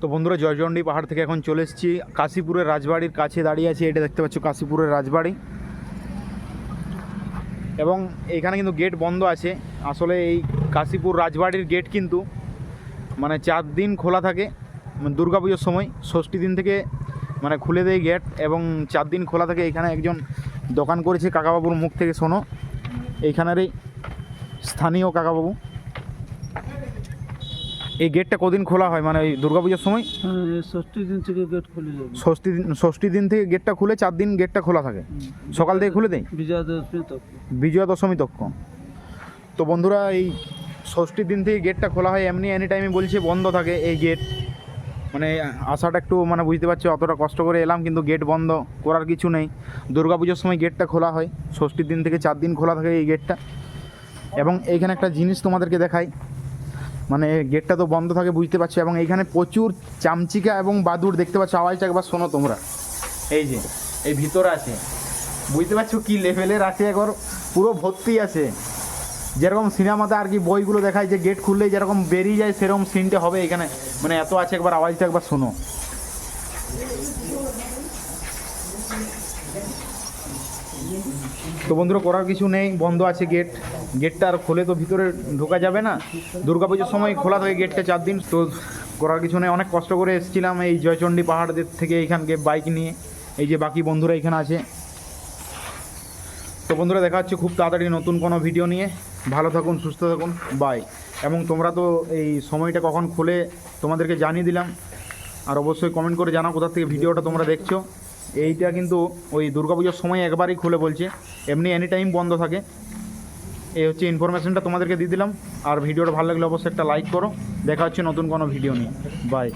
তো বন্ধুরা জয়চণ্ডী পাহাড় থেকে এখন চলে এসেছি। কাশীপুরের রাজবাড়ির কাছে দাঁড়িয়ে আছি, এটা দেখতে পাচ্ছ কাশীপুরের রাজবাড়ি। এবং এখানে কিন্তু গেট বন্ধ আছে। আসলে এই কাশীপুর রাজবাড়ির গেট কিন্তু মানে চার দিন খোলা থাকে মানে দুর্গাপুজোর সময়। ষষ্ঠী দিন থেকে মানে খুলে দেয় গেট এবং চার দিন খোলা থাকে। এখানে একজন দোকান করেছে কাকাবাবুর মুখ থেকে শোনো। এইখানেরই স্থানীয় কাকাবাবু। এই গেটটা কদিন খোলা হয়? মানে ওই দুর্গাপুজোর সময়? হ্যাঁ ষষ্ঠী দিন থেকে গেট খুলে যাবে। ষষ্ঠী দিন ষষ্ঠী দিন থেকে গেটটা খুলে চার দিন গেটটা খোলা থাকে। সকাল থেকে খুলে দেয়? বিজয়া দশমী তক বিজয়া দশমী তক্ষ তো বন্ধুরা এই ষষ্ঠীর দিন থেকে গেটটা খোলা হয় এমনি এনি টাইমে বলছে বন্ধ থাকে এই গেট মানে আসাটা একটু মানে বুঝতে পারছি অতটা কষ্ট করে এলাম কিন্তু গেট বন্ধ করার কিছু নেই। দুর্গাপুজোর সময় গেটটা খোলা হয়। ষষ্ঠীর দিন থেকে চার দিন খোলা থাকে এই গেটটা এবং এইখানে একটা জিনিস তোমাদেরকে দেখাই। মানে গেটটা তো বন্ধ থাকে, বুঝতে পারছ। এবং এইখানে প্রচুর চামচিকা এবং বাদুর দেখতে পাচ্ছ। আওয়াজটা একবার শোনো তোমরা। এই যে, এই ভিতরে আছে। বুঝতে পারছ কি লেভেলের আছে? একবার পুরো ভর্তি আছে। যেরকম সিনেমাতে আর কি বইগুলো দেখায় যে গেট খুললেই যেরকম বেরিয়ে যায়, সেরকম সিনটা হবে এখানে। মানে এত আছে, একবার আওয়াজটা একবার শোনো। তো বন্ধুরা, করার কিছু নেই, বন্ধ আছে গেট। গেটটা আর খোলে তো ভিতরে ঢোকা যাবে না। দুর্গাপুজোর সময় খোলা থাকে গেটটা চার দিন, তো করার কিছু নেই। অনেক কষ্ট করে এসেছিলাম এই জয়চণ্ডী পাহাড়দের থেকে এইখানকে বাইক নিয়ে। এই যে বাকি বন্ধুরা এখানে আছে। তো বন্ধুরা, দেখা হচ্ছে খুব তাড়াতাড়ি নতুন কোনো ভিডিও নিয়ে। ভালো থাকুন, সুস্থ থাকুন বাই এবং তোমরা তো এই সময়টা কখন খুলে তোমাদেরকে জানিয়ে দিলাম। আর অবশ্যই কমেন্ট করে জানাও কোথা থেকে ভিডিওটা তোমরা দেখছ। এইটা কিন্তু ওই দুর্গাপুজোর সময় একবারই খুলে বলছে। এমনি এনি টাইম বন্ধ থাকে। এই হচ্ছে ইনফরমেশনটা তোমাদেরকে দিয়ে দিলাম। আর ভিডিওটা ভালো লাগলে অবশ্যই একটা লাইক করো। দেখা হচ্ছে নতুন কোনো ভিডিও নিয়ে। বাই